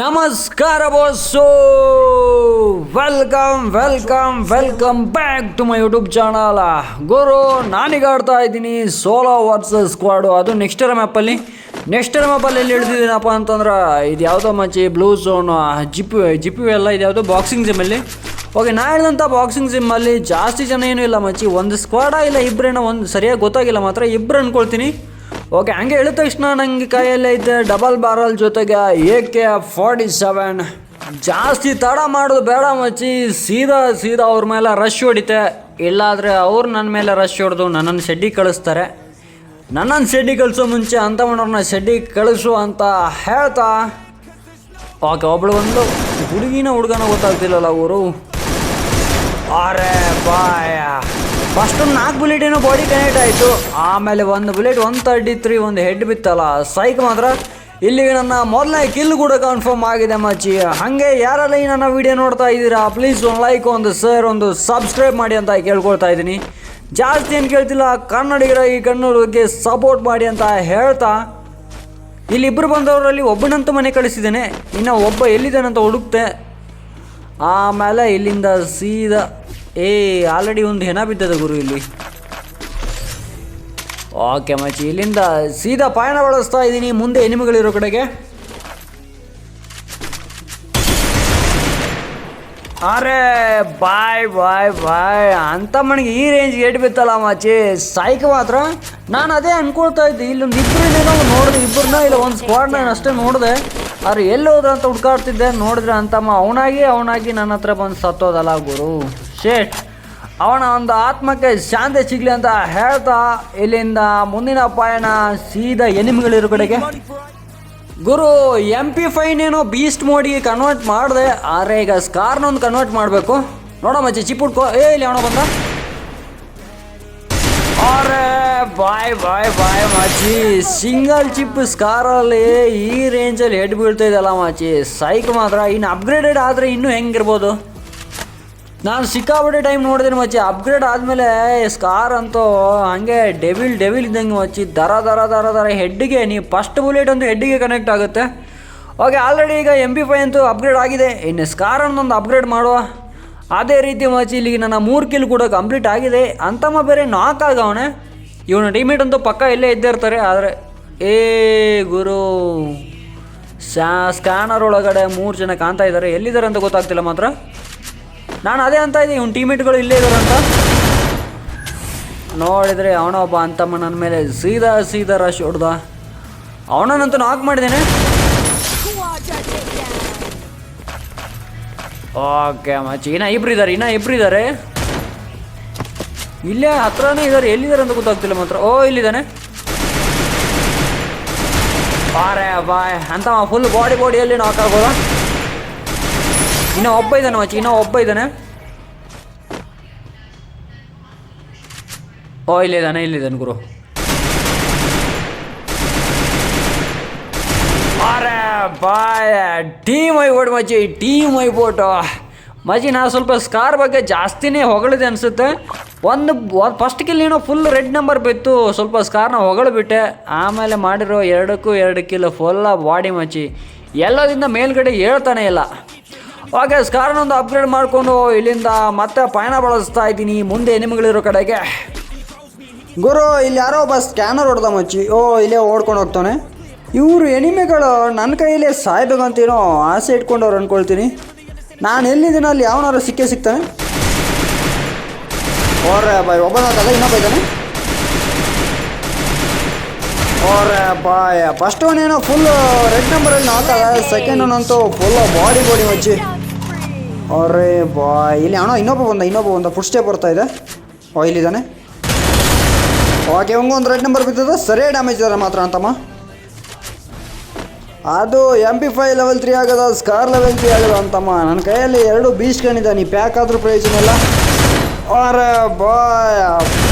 ನಮಸ್ಕಾರ boss. Welcome welcome welcome back to my YouTube channel ಗುರು, ನಾನೀಗ ಆಡ್ತಾ ಇದ್ದೀನಿ. ಸೋಲೋ ವರ್ಸಸ್ ಸ್ಕ್ವಾಡು ಅದು ನೆಕ್ಸ್ಟ್ ಮ್ಯಾಪಲ್ಲಿ ನೆಕ್ಸ್ಟ್ ಮ್ಯಾಪಲ್ಲಿ ಎಲ್ಲಿ ಹಿಡಿದಿದ್ದೀನಪ್ಪ ಅಂತಂದ್ರೆ, ಇದು ಯಾವುದೋ ಮಚ್ಚಿ ಬ್ಲೂ ಝೋನು ಜಿಪ್ ಜಿಪ್ಪು ಎಲ್ಲ ಇದು ಯಾವುದೋ ಬಾಕ್ಸಿಂಗ್ ಜಿಮ್ಮಲ್ಲಿ ಓಕೆ ನಾ ಹೇಳಿದಂಥ ಬಾಕ್ಸಿಂಗ್ ಜಿಮ್ಮಲ್ಲಿ ಜಾಸ್ತಿ ಜನ ಏನೂ ಇಲ್ಲ ಮಚ್ಚಿ ಒಂದು ಸ್ಕ್ವಾಡಾ ಇಲ್ಲ ಇಬ್ಬರೇನೋ ಒಂದು, ಸರಿಯಾಗಿ ಗೊತ್ತಾಗಿಲ್ಲ ಮಾತ್ರ. ಇಬ್ಬರು ಅನ್ಕೊಳ್ತೀನಿ. ಓಕೆ, ಹಂಗೆ ಹೇಳಿದ ತಕ್ಷಣ ನನಗೆ ಕೈಯಲ್ಲೇ ಐತೆ ಡಬಲ್ ಬಾರಲ್ ಜೊತೆಗೆ ಎ ಕೆ ಫಾರ್ಟಿ ಸೆವೆನ್ ಜಾಸ್ತಿ ತಡ ಮಾಡೋದು ಬೇಡ ಮಚ್ಚಿ, ಸೀದಾ ಸೀದಾ ಅವ್ರ ಮೇಲೆ ರಶ್ ಹೊಡಿತೆ. ಇಲ್ಲಾದರೆ ಅವ್ರು ನನ್ನ ಮೇಲೆ ರಶ್ ಹೊಡೆದು ನನ್ನನ್ನು ಶೆಡ್ಡಿ ಕಳಿಸ್ತಾರೆ. ನನ್ನನ್ನು ಶೆಡ್ಡಿ ಕಳಿಸೋ ಮುಂಚೆ ಅಂಥವನವ್ರನ್ನ ಶೆಡ್ಡಿ ಕಳಿಸು ಅಂತ ಹೇಳ್ತಾ, ಓಕೆ, ಒಬ್ಳು ಒಂದು ಹುಡುಗಿನ ಹುಡುಗನ ಗೊತ್ತಾಗ್ತಿಲ್ಲಲ್ಲ ಅವರು ಅರೆ ಬಾಯ. ಫಸ್ಟ್ ಒಂದು ನಾಲ್ಕು ಬುಲೆಟ್ ಏನೋ ಬಾಡಿ ಕನೆಕ್ಟ್ ಆಯಿತು. ಆಮೇಲೆ ಒಂದು ಬುಲೆಟ್ ಒನ್ ತರ್ಟಿ ತ್ರೀ, ಒಂದು ಹೆಡ್ ಬಿತ್ತಲ್ಲ. ಸೈಕ್ ಮಾತ್ರ. ಇಲ್ಲಿಗೆ ನನ್ನ ಮೊದಲನೇ ಕಿಲ್ ಕೂಡ ಕನ್ಫರ್ಮ್ ಆಗಿದೆ ಮಚ್ಚಿ ಹಾಗೆ ಯಾರೆಲ್ಲ ಈ ನನ್ನ ವಿಡಿಯೋ ನೋಡ್ತಾ ಇದ್ದೀರಾ ಪ್ಲೀಸ್ ಒಂದು ಲೈಕ್ ಒಂದು ಸರ್ ಒಂದು ಸಬ್ಸ್ಕ್ರೈಬ್ ಮಾಡಿ ಅಂತ ಕೇಳ್ಕೊಳ್ತಾ ಇದ್ದೀನಿ. ಜಾಸ್ತಿ ಏನು ಕೇಳ್ತಿಲ್ಲ, ಕನ್ನಡಿಗರ ಈ ಕನ್ನಡಕ್ಕೆ ಸಪೋರ್ಟ್ ಮಾಡಿ ಅಂತ ಹೇಳ್ತಾ. ಇಲ್ಲಿ ಇಬ್ಬರು ಬಂದವರಲ್ಲಿ ಒಬ್ಬನಂತೂ ಮನೆ ಕಳಿಸಿದ್ದೇನೆ. ಇನ್ನು ಒಬ್ಬ ಎಲ್ಲಿದ್ದಾನಂತ ಹುಡುಕ್ತೆ. ಆಮೇಲೆ ಇಲ್ಲಿಂದ ಸೀದಾ ಏ ಆಲ್ರೆಡಿ ಒಂದು ಹೆಣ ಬಿದ್ದದ ಗುರು ಇಲ್ಲಿ. ಓಕೆ ಮಚ್ಚಿ ಇಲ್ಲಿಂದ ಸೀದಾ ಪಯಣ ಬಳಸ್ತಾ ಇದ್ದೀನಿ, ಮುಂದೆ ಎನಿಮಿಗಳಿರೋ ಕಡೆಗೆ. ಅರೆ, ಬಾಯ್ ಬಾಯ್ ಬಾಯ್. ಅಂತ ಮನೆಗೆ ಈ ರೇಂಜ್ ಏಟ್ ಬಿತ್ತಲ್ಲ ಮಾಚಿ. ಸೈಕ್ ಮಾತ್ರ. ನಾನು ಅದೇ ಅನ್ಕೊಳ್ತಾ ಇದ್ದೆ ಇಲ್ಲೊಂದು ಇಬ್ಬರನ್ನೇನೋ ನೋಡಿದೆ ಇಬ್ಬರನ್ನ ಇಲ್ಲ ಒಂದು ಸ್ಕ್ವಾಡ್ ನಾನು ಅಷ್ಟೇ ನೋಡಿದೆ. ಅವ್ರು ಎಲ್ಲಿ ಹೋದ ಅಂತ ಹುಡ್ಕಾಡ್ತಿದ್ದೆ, ನೋಡಿದ್ರೆ ಅಂತಮ್ಮ ಅವನಾಗಿ ಅವನಾಗಿ ನನ್ನ ಹತ್ರ ಬಂದು ಸತ್ತೋದಲ್ಲ ಗುರು. ಶೇಟ್, ಅವನ ಒಂದು ಆತ್ಮಕ್ಕೆ ಶಾಂತಿ ಸಿಗಲಿ ಅಂತ ಹೇಳ್ತಾ ಇಲ್ಲಿಂದ ಮುಂದಿನ ಪಯಣ ಸೀದಾ ಎನಿಮಿಗಳಿರೋ ಕಡೆಗೆ ಗುರು ಎಂ ಪಿ ಫೈನೇನೋ ಬೀಸ್ಟ್ ಮೋಡಿಗೆ ಕನ್ವರ್ಟ್ ಮಾಡಿದೆ, ಆದರೆ ಈಗ ಸ್ಕಾರ್ನೊಂದು ಕನ್ವರ್ಟ್ ಮಾಡಬೇಕು. ನೋಡೋ ಮಚ್ಚಿ ಚಿಪ್ ಹುಡ್ಕೋ. ಏ, ಇಲ್ಲಿ ಅವನ ಬಂದ. ಅರೆ, ಬಾಯ್ ಬಾಯ್ ಬಾಯ್ ಮಾಚಿ ಸಿಂಗಲ್ ಚಿಪ್ ಸ್ಕಾರಲ್ಲಿ ಈ ರೇಂಜಲ್ಲಿ ಹೆಡ್ ಬೀಳ್ತಾ ಇದೆಯಲ್ಲ ಮಾಚಿ ಸೈಕ್ ಮಾತ್ರ. ಇನ್ನು ಅಪ್ಗ್ರೇಡೆಡ್ ಆದರೆ ಇನ್ನೂ ಹೆಂಗಿರ್ಬೋದು? ನಾನು ಸಿಕ್ಕಾಪಟ್ಟೆ ಟೈಮ್ ನೋಡಿದ್ದೀನಿ ಮಚ್ಚಿ. ಅಪ್ಗ್ರೇಡ್ ಆದಮೇಲೆ ಸ್ಕಾರ್ ಅಂತೂ ಹಂಗೆ ಡೆವಿಲ್ ಡೆವಿಲ್ ಇದ್ದಂಗೆ ಮಚ್ಚಿ. ದರ ದರ ದರ ದರ. ಹೆಡ್ಗೆ ನೀವು ಫಸ್ಟ್ ಬುಲೆಟ್ ಅಂತೂ ಹೆಡ್ಡಿಗೆ ಕನೆಕ್ಟ್ ಆಗುತ್ತೆ. ಓಕೆ ಆಲ್ರೆಡಿ ಈಗ ಎಂ ಬಿ ಫೈ ಅಂತೂ ಅಪ್ಗ್ರೇಡ್ ಆಗಿದೆ. ಇನ್ನು ಸ್ಕಾರ್ ಅನ್ನೊಂದು ಅಪ್ಗ್ರೇಡ್ ಮಾಡುವ. ಅದೇ ರೀತಿ ಮಚ್ಚಿ, ಇಲ್ಲಿಗೆ ನನ್ನ ಮೂರು ಕಿಲ್ ಕೂಡ ಕಂಪ್ಲೀಟ್ ಆಗಿದೆ. ಅಂತಮ್ಮ ಬೇರೆ ನಾಕ್ ಆಗವನೆ. ಇವನ ಡಿಮೇಟ್ ಅಂತೂ ಪಕ್ಕ ಇಲ್ಲೇ ಇದ್ದೇ ಇರ್ತಾರೆ. ಆದರೆ, ಏ ಗುರು ಸ್ಕ್ಯಾನರ್ ಒಳಗಡೆ ಮೂರು ಜನ ಕಾಣ್ತಾ ಇದ್ದಾರೆ. ಎಲ್ಲಿದ್ದಾರೆ ಅಂತ ಗೊತ್ತಾಗ್ತಿಲ್ಲ ಮಾತ್ರ. ನಾನು ಅದೇ ಅಂತ ಇದ್ದೀನಿ, ಇವ್ನ ಟೀಮೇಟ್ಗಳು ಇಲ್ಲೇ ಇದ್ದಾರೆ ಅಂತ. ನೋಡಿದರೆ ಅವನೊಬ್ಬ ಅಂತಮ್ಮ ನನ್ನ ಮೇಲೆ ಸೀದಾ ಸೀದಾ ರಶ್ ಹೊಡ್ದ. ಅವನನ್ನಂತೂ ನಾಕ್ ಮಾಡಿದ್ದೇನೆ. ಓಕೆ ಮಚ್ಚಿ ಇನ್ನ ಇಬ್ರು ಇದ್ದಾರೆ ಇನ್ನ ಇಬ್ರು ಇದ್ದಾರೆ ಇಲ್ಲೇ ಹತ್ರನೇ ಇದ್ದಾರೆ ಎಲ್ಲಿದ್ದಾರೆ ಅಂತ ಗೊತ್ತಾಗ್ತಿಲ್ಲ ಮಾತ್ರ. ಓ, ಇಲ್ಲಿದ್ದಾನೆ. ಬಾರೆ, ಬಾಯ್. ಅಂತ ಫುಲ್ ಬಾಡಿ ಬಾಡಿಯಲ್ಲಿ ನಾಕ್ ಆಗ್ಬೋದಾ? ಇನ್ನೂ ಒಬ್ಬ ಇದ್ದಾನೆ ಮಚ್ಚಿ ಇನ್ನೂ ಒಬ್ಬ ಇದ್ದಾನೆ ಓ ಇಲ್ಲಿದ್ದಾನೆ ಇಲ್ಲಿದ್ದಾನೆ ಗುರು. ಅರೆ ಬಾಯ್ ಟೀಮ್ ಐಬೋಟ್ ಮಚ್ಚಿ ಟೀಮ್ ಐಬೋಟು ಮಚ್ಚಿ ನಾನು ಸ್ವಲ್ಪ ಸ್ಕಾರ್ ಬಗ್ಗೆ ಜಾಸ್ತಿನೇ ಹೊಗಳಿದೆ ಅನಿಸುತ್ತೆ. ಒಂದು ಫಸ್ಟ್ ಕಿಲ್ ಏನೋ ಫುಲ್ ರೆಡ್ ನಂಬರ್ ಬಿತ್ತು, ಸ್ವಲ್ಪ ಸ್ಕಾರ್ನ ಹೊಗಳಿಬಿಟ್ಟೆ. ಆಮೇಲೆ ಮಾಡಿರೋ ಎರಡಕ್ಕೂ ಎರಡು ಕಿಲ್ ಫುಲ್ಲ ಬಾಡಿ ಮಚ್ಚಿ ಎಲ್ಲದಿಂದ ಮೇಲ್ಗಡೆ ಹೇಳ್ತಾನೆ ಇಲ್ಲ. ಓಕೆ ಸ್ಕಾರ್ನೊಂದು ಅಪ್ಗ್ರೇಡ್ ಮಾಡಿಕೊಂಡು ಇಲ್ಲಿಂದ ಮತ್ತೆ ಪಯಣ ಬಳಸ್ತಾ ಇದ್ದೀನಿ ಮುಂದೆ ನಿಮಗಳಿರೋ ಕಡೆಗೆ. ಗುರು, ಇಲ್ಲಿ ಯಾರೋ ಒಬ್ಬ ಸ್ಕ್ಯಾನರ್ ಹೊಡೆದ ಮಚ್ಚಿ. ಓ, ಇಲ್ಲೇ ಓಡ್ಕೊಂಡು ಹೋಗ್ತಾನೆ. ಇವರು ಎನಿಮೆಗಳು ನನ್ನ ಕೈಯಲ್ಲೇ ಸಾಯ್ಬೇಕಂತೇನೋ ಆಸೆ ಇಟ್ಕೊಂಡವ್ರು ಅನ್ಕೊಳ್ತೀನಿ. ನಾನು ಎಲ್ಲಿದ್ದೀನಿ ಅಲ್ಲಿ ಯಾವನಾರು ಸಿಕ್ಕೇ ಸಿಗ್ತಾನೆ. ಓರ್ರೆ, ಬಾಯ್ ಒಬ್ಬ ನಾಕಲ್ಲ ಇನ್ನೊಬ್ಬ ಇದ್ದಾನೆ. ಓರ್ರೆ, ಬಾಯ್ ಫಸ್ಟ್ ಏನೋ ಫುಲ್ ರೆಡ್ ನಂಬರಲ್ಲಿ ನಾಕಲ್ಲ ಸೆಕೆಂಡ್ ಒನ್ ಅಂತೂ ಫುಲ್ ಬಾಡಿ ಬಾಡಿ ಮಚ್ಚಿ. ಅವ್ರೆ ಬಾಯ್. ಇಲ್ಲಿ ಅಣ್ಣ, ಇನ್ನೊಬ್ಬ ಬಂದ ಇನ್ನೊಬ್ಬ ಬಂದ. ಫುಡ್ ಸ್ಟೆಪ್ ಬರ್ತಾ ಇದೆ. ಓ, ಇಲ್ಲಿದ್ದಾನೆ. ಓಕೆ ಒಂದು ರೆಡ್ ನಂಬರ್ ಬಿದ್ದದ ಸರಿ ಡ್ಯಾಮೇಜ್ ಇದ್ದಾರೆ ಮಾತ್ರ, ಅಂತಮ್ಮ. ಅದು M P five level three ಆಗದ ಸ್ಕಾರ್ ಲೆವೆಲ್ ತ್ರೀ ಆಗದ, ಅಂತಮ್ಮ. ನನ್ನ ಕೈಯಲ್ಲಿ ಎರಡು ಬೀಚ್ ಕಣಿದ ನೀ ಪ್ಯಾಕ್ ಆದರೂ ಪ್ರಯೋಜನ ಇಲ್ಲ. ಅರೆ ಬಾಯ್.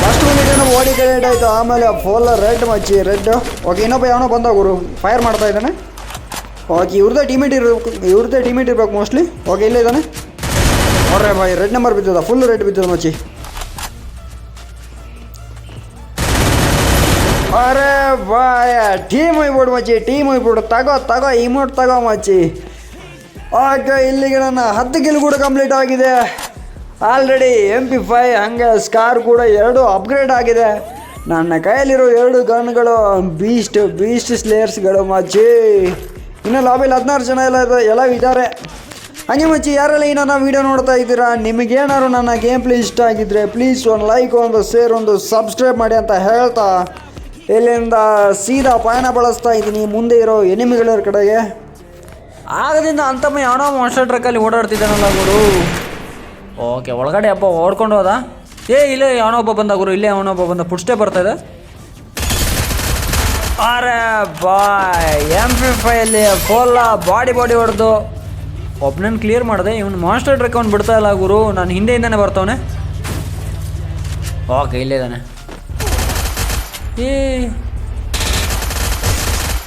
ಫಸ್ಟ್ ಏನೋ ಓಡಿ ಕ್ರಿಯೇಟ್ ಆಯಿತು. ಆಮೇಲೆ ಫೋಲ್ ರೆಡ್ ಮಚ್ಚಿ ರೆಡ್ ಓಕೆ ಇನ್ನೊಬ್ಬ ಯಾವನೋ ಬಂದ, ಗುರು. ಫೈರ್ ಮಾಡ್ತಾ ಇದ್ದಾನೆ. ಓಕೆ ಇವ್ರದ್ದೇ ಟೀಮೇಟ್ ಇರಬೇಕು ಇವ್ರದ್ದೇ ಟೀಮೇಟ್ ಇರ್ಬೇಕು ಮೋಸ್ಟ್ಲಿ ಓಕೆ, ಇಲ್ಲೇ ಇದ್ದಾನೆ. ಅವ್ರೆ ಬಾಯ್ ರೆಡ್ ನಂಬರ್ ಬಿದ್ದದ ಫುಲ್ ರೆಡ್ ಬಿದ್ದದ ಮಚ್ಚಿ ಅರೆ ಬಾಯ ಟೀಮ್ ಹೋಗ್ಬಿಡು ಮಚ್ಚಿ ಟೀಮ್ ಹೋಗ್ಬಿಡು, ತಗೋ ತಗೋ ಇಮೋಟ್ ತಗೋ ಮಚ್ಚಿ ಓಕೆ, ಇಲ್ಲಿಗೆ ನನ್ನ ಹತ್ತು ಕಿಲ್ ಕೂಡ ಕಂಪ್ಲೀಟ್ ಆಗಿದೆ. ಆಲ್ರೆಡಿ ಎಂ ಪಿ ಫೈ ಹಂಗೆ ಸ್ಕಾರ್ ಕೂಡ ಎರಡು ಅಪ್ಗ್ರೇಡ್ ಆಗಿದೆ. ನನ್ನ ಕೈಯಲ್ಲಿರೋ ಎರಡು ಗನ್ಗಳು ಬೀಸ್ಟ್ ಬೀಸ್ಟ್ ಸ್ಲೇಯರ್ಸ್ಗಳು ಮಚ್ಚಿ ಇನ್ನು ಲಾಬಿಲಿ ಹದಿನಾರು ಜನ ಎಲ್ಲ ಎಲ್ಲ ಇದ್ದಾರೆ. ಹಂಗೆ ಮಚ್ಚಿ ಯಾರೆಲ್ಲ ಈ ನನ್ನ ವೀಡಿಯೋ ನೋಡ್ತಾ ಇದ್ದೀರಾ? ನಿಮಗೇನಾದ್ರು ನನ್ನ ಗೇಮ್ ಪ್ಲೇ ಇಷ್ಟ ಆಗಿದ್ರೆ ಪ್ಲೀಸ್ ಒಂದು ಲೈಕ್ ಒಂದು ಶೇರ್ ಒಂದು ಸಬ್ಸ್ಕ್ರೈಬ್ ಮಾಡಿ ಅಂತ ಹೇಳ್ತಾ ಇಲ್ಲಿಂದ ಸೀದಾ ಪಯಣ ಬಳಸ್ತಾ ಇದ್ದೀನಿ. ಮುಂದೆ ಇರೋ ಎನಿಮಿಗಳ ಕಡೆಗೆ. ಆಗದಿಂದ ಅಂತಮ್ಮ ಯಾವನೋ ಮಾಸ್ಟರ್ ಟ್ರಕ್ಕಲ್ಲಿ ಓಡಾಡ್ತಿದ್ದಾನಲ್ಲ ಗುರು. ಓಕೆ ಒಳಗಡೆ ಅಪ್ಪ ಓಡ್ಕೊಂಡು ಹೋದ. ಏ, ಇಲ್ಲೇ ಒಬ್ಬ ಬಂದ ಗುರು, ಇಲ್ಲೇ ಯಾವನೋ ಒಬ್ಬ ಬಂದ ಪುಷ್ಟೇ ಬರ್ತಾ ಇದೆ. ಅರೆ ಬಾಯ್ ಎಂ ಪಿ ಫೈಲಿ ಫೋಲ್ಲ ಬಾಡಿ ಬಾಡಿ ಹೊಡೆದು. ಒಬ್ಬನನ್ನು ಕ್ಲಿಯರ್ ಮಾಡಿದೆ, ಇವನು ಮಾಸ್ಟರ್ ಟ್ರಕ್ ಅವ್ನು ಬಿಡ್ತಾ ಇಲ್ಲ ಗುರು, ನಾನು ಹಿಂದೆಯಿಂದನೇ ಬರ್ತವನೆ. ಓಕೆ, ಇಲ್ಲೇ ಇದ್ದಾನೆ. ಏ.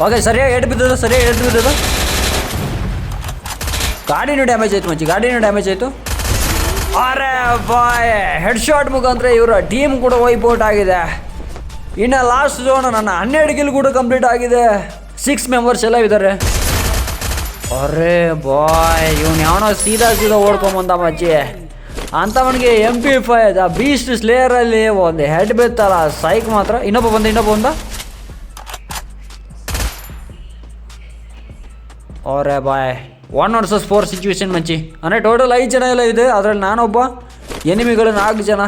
ಓಕೆ, ಸರಿಯಾಗಿ ಎಡ್ ಬಿದ್ದದ, ಸರಿಯಾಗಿ ಎಡ್ ಬಿದ್ದದ? ಗಾಡಿನೂ ಡ್ಯಾಮೇಜ್ ಆಯ್ತು ಮಚ್ಚಿ, ಗಾಡಿನೂ ಡ್ಯಾಮೇಜ್ ಆಯಿತು. ಅರೆ ಬಾಯ್ ಹೆಡ್ ಶಾಟ್ ಮುಖಾಂತರ ಇವರ ಟೀಮ್ ಕೂಡ ವೈಪೌಟ್ ಆಗಿದೆ. ಇನ್ನು ಲಾಸ್ಟ್ ಜೋನ್ ನನ್ನ ಹನ್ನೆರಡು ಕಿಲ್ ಕೂಡ ಕಂಪ್ಲೀಟ್ ಆಗಿದೆ. ಸಿಕ್ಸ್ ಮೆಂಬರ್ಸ್ ಎಲ್ಲ ಇದ್ದಾರೆ ಅರೆ ಬಾಯ್ ಇವನು ಯಾವನೋ ಸೀದಾ ಸೀದಾ ಓಡ್ಕೊಂಬಂದ ಮಚ್ಚಿ ಅಂಥವನಿಗೆ M P five beast beast ಸ್ಲೇಯರಲ್ಲಿ ಒಂದು ಹೆಡ್ ಬಿತ್ತಲ್ಲ ಸೈಕ್ ಮಾತ್ರ. ಇನ್ನೊಬ್ಬ ಬಂದ ಇನ್ನೊಬ್ಬ ಬಂದ? ಅವರೇ ಬಾಯ್ ಒನ್ ವರ್ಸಸ್ ಫೋರ್ ಸಿಚುವೇಶನ್ ಮಂಚಿ. ಅಂದರೆ ಟೋಟಲ್ ಐದು ಜನ ಎಲ್ಲ ಇದೆ, ಅದರಲ್ಲಿ ನಾನೊಬ್ಬ ಎನಿಮಿಗಳು ನಾಲ್ಕು ಜನ.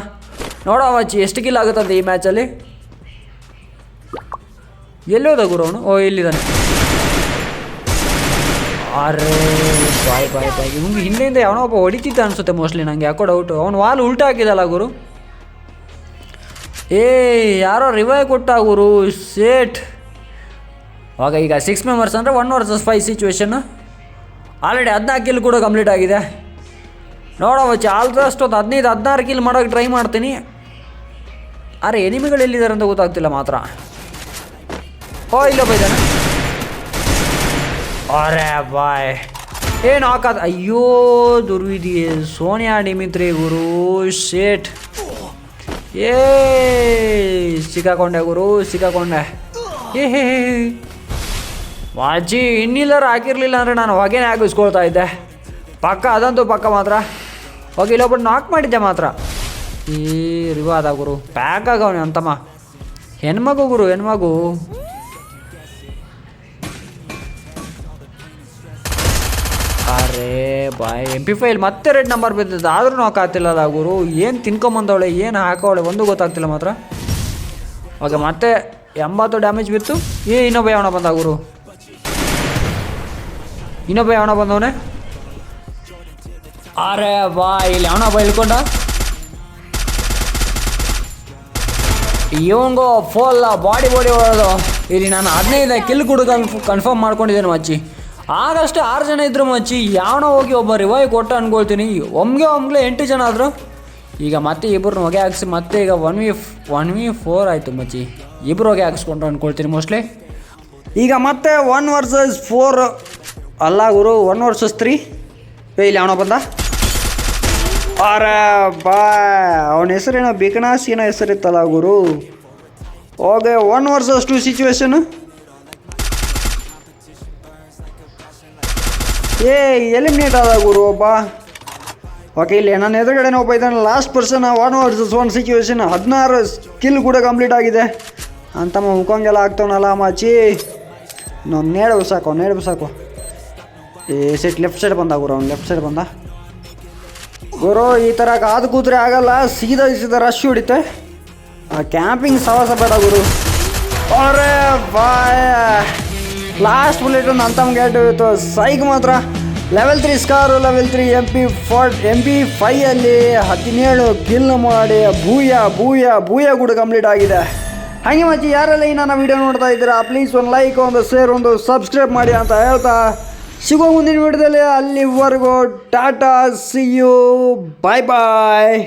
ನೋಡೋ ಮಚ್ಚಿ ಎಷ್ಟು ಕಿಲ್ ಆಗುತ್ತಂತೆ ಈ ಮ್ಯಾಚಲ್ಲಿ ಎಲ್ಲಿ ಹೋದ ಗುರು ಅವನು? ಓ ಎಲ್ಲಿದ್ದಾನೆ ಅರೆ, ಬಾಯ್ ಬಾಯ್ ಬಾಯ್. ಇವ್ನಿಗೆ ಹಿಂದೆಯಿಂದ ಯಾವನೋ ಒಬ್ಬ ಹೊಡಿತಿದ್ದ ಅನಿಸುತ್ತೆ ಮೋಸ್ಟ್ಲಿ ನನಗೆ ಯಾಕೋ ಡೌಟು ಅವ್ನು ವಾಲ್ ಉಲ್ಟಾ ಹಾಕಿದಲ್ಲ ಗುರು. ಏ, ಯಾರೋ ರಿವೈವ್ ಕೊಟ್ಟ ಗುರು. ಸೇಟ್ ಆವಾಗ ಈಗ ಸಿಕ್ಸ್ ಮೆಂಬರ್ಸ್ ಅಂದರೆ one versus five situation already ಹದಿನಾಲ್ಕು ಕಿಲ್ ಕೂಡ ಕಂಪ್ಲೀಟ್ ಆಗಿದೆ. ನೋಡೋ ಮಚ್ಚಿ ಆಲ್ದಷ್ಟು ಒಂದು ಹದಿನೈದು, ಹದಿನಾರು ಕಿಲ್ ಮಾಡೋಕ್ಕೆ ಟ್ರೈ ಮಾಡ್ತೀನಿ. ಅರೆ ಎನಿಮಿಗಳು ಎಲ್ಲಿದ್ದಾರೆ ಅಂತ ಗೊತ್ತಾಗ್ತಿಲ್ಲ ಮಾತ್ರ. ಓ ಇಲ್ಲೊಬ್ಬ ಇದ್ದಾನೆ ಅರೆ ಬಾಯ್. ಏನು ಹಾಕದ? ಅಯ್ಯೋ ದುರ್ವಿಧಿ. ಸೋನಿಯಾ ಡಿಮಿತ್ರಿ ಗುರು ಶೇಟ್ ಏ ಸಿಕ್ಕಾಕೊಂಡೆ ಗುರು ಸಿಕ್ಕಾಕೊಂಡೆ. ಏ ಹೇ. ವಾಜಿ ಇನ್ನಿಲ್ಲರ ಹಾಕಿರ್ಲಿಲ್ಲ ಅಂದರೆ ನಾನು ಹೊಗೆನೇ ಹಾಕಿಸ್ಕೊಳ್ತಾ ಇದ್ದೆ. ಪಕ್ಕ ಅದಂತೂ ಪಕ್ಕ ಮಾತ್ರ. ಹೋಗಿ ಇಲ್ಲೊಬ್ಬರು ನಾಕ್ ಮಾಡಿದ್ದೆ ಮಾತ್ರ. ಈ ರಿವಾದ ಗುರು. ಪ್ಯಾಕ್ ಆಗವನೆ ಅಂತಮ್ಮ. ಹೆಣ್ಮಗು ಗುರು ಹೆಣ್ಮಗು. ಅರೇ ಬಾಯ್. ಎಂ ಪಿ ಫೈಲ್ ಮತ್ತೆ ರೆಡ್ ನಂಬರ್ ಬಿದ್ದಿದ್ದು ಆದ್ರೂ ಕಾತಿಲ್ಲ ಆಗ್ತಿಲ್ಲಲ್ಲ ಗುರು. ಏನು ತಿನ್ಕೊಂಬಂದವಳೆ, ಏನು ಹಾಕೋವಳೆ, ಒಂದು ಗೊತ್ತಾಗ್ತಿಲ್ಲ ಮಾತ್ರ. ಓಕೆ, ಮತ್ತೆ ಎಂಬತ್ತು ಡ್ಯಾಮೇಜ್ ಬಿತ್ತು. ಏ, ಇನ್ನೊಬ್ಬ ಯಾವಣ ಬಂದ ಗುರು. ಇನ್ನೊಬ್ಬ ಯಾವಣ ಬಂದವನೆ. ಅರೆ ಬಾ ಇಲ್ಲಿ ಯಾವನೊಬ್ಬ ಇಳ್ಕೊಂಡ. ಇವಂಗೋ ಫೋಲ್ಲ ಬಾಡಿ ಬಾಡಿ ಹೊಡೋದು ಇಲ್ಲಿ ನಾನು ಹದಿನೈದು ಕಿಲ್ ಕೂಡ ಕನ್ಫರ್ಮ್ ಮಾಡ್ಕೊಂಡಿದ್ದೇನೆ ಮಚ್ಚಿ ಆಗಷ್ಟೇ ಆರು ಜನ ಇದ್ರು ಮಚ್ಚಿ, ಯಾವನೋ ಹೋಗಿ ಒಬ್ಬ ರಿವೈವ್ ಕೊಟ್ಟು ಅನ್ಕೊಳ್ತೀನಿ. ಒಮ್ಗೆ ಒಮ್ಗೆ ಎಂಟು ಜನ ಆದರು. ಈಗ ಮತ್ತೆ ಇಬ್ಬರನ್ನ ಹೊಗೆ ಹಾಕ್ಸಿ, ಮತ್ತೆ ಈಗ one v one v four ಆಯಿತು ಮಚ್ಚಿ. ಇಬ್ಬರು ಹೊಗೆ ಹಾಕ್ಸ್ಕೊಂಡ್ರು ಅನ್ಕೊಳ್ತೀನಿ ಮೋಸ್ಟ್ಲಿ ಈಗ ಮತ್ತೆ ಒನ್ ವರ್ಸಸ್ ಫೋರ್ ಅಲ್ಲ ಗುರು ಒನ್ ವರ್ಸಸ್ ತ್ರೀ ಇಲ್ಲಿ ಅವನ ಬಂದ? ಅರೆ ಬಾ, ಅವನ ಹೆಸರೇನೋ? ಬಿಕನಾಸ್ ಏನೋ ಹೆಸರಿತ್ತಲ್ಲ ಗುರು. Okay one versus two situation ಏ ಎಲಿಮಿನೇಟ್ ಆದ ಗುರು ಒಬ್ಬ. ಓಕೆ ಇಲ್ಲಿ ನನ್ನ ಎದುರುಗಡೆ ಒಬ್ಬ ಇದ್ದಾನೆ. Last person one versus one situation ಹದಿನಾರು ಸ್ಕಿಲ್ ಕೂಡ ಕಂಪ್ಲೀಟ್ ಆಗಿದೆ. ಅಂತಮ್ಮ ಮುಖಂಗೆಲ್ಲ ಆಗ್ತಾವನಲ್ಲ, ಮಾಚಿ. ನಾವು ನೇಡು ಸಾಕು ನೇಡು ಸಾಕು. ಏ ಸೈಡ್ ಲೆಫ್ಟ್ ಸೈಡ್ ಬಂದ ಗುರು ಅವ್ನು ಲೆಫ್ಟ್ ಸೈಡ್ ಬಂದ. ಗುರು, ಈ ಥರ ಕಾದು ಕೂತ್ರೆ ಆಗಲ್ಲ. ಸೀದಾ ಸೀದಾ ರಶ್ ಹೊಡಿತೆ. ಕ್ಯಾಂಪಿಂಗ್ ಸವಾಸ ಬೇಡ ಗುರು. ಅರೆ, ಬಾಯ್. ಲಾಸ್ಟ್ ಬುಲೆಟ್ ಒಂದು ಗ್ಯಾಟು ಇತ್ತು ಸೈಕ್ ಮಾತ್ರ level three scar level three M P four M P ಫೈಯಲ್ಲಿ ಹದಿನೇಳು ಕಿಲ್ ಮಾಡಿ, ಭೂಯ ಭೂಯ ಭೂಯ ಕೂಡ ಕಂಪ್ಲೀಟ್ ಆಗಿದೆ. ಹಾಗೆ ಮಚ್ಚಿ ಯಾರೆಲ್ಲ ಈ ನನ್ನ ವಿಡಿಯೋ ನೋಡ್ತಾ ಇದ್ದೀರಾ ಪ್ಲೀಸ್ ಒಂದು ಲೈಕ್ ಒಂದು ಶೇರ್ ಒಂದು ಸಬ್ಸ್ಕ್ರೈಬ್ ಮಾಡಿ ಅಂತ ಹೇಳ್ತಾ. ಸಿಗೋ ಮುಂದಿನ ವಿಡಿಯೋದಲ್ಲಿ ಅಲ್ಲಿವರೆಗೂ ಟಾಟಾ ಸಿ ಯು ಬಾಯ್ ಬಾಯ್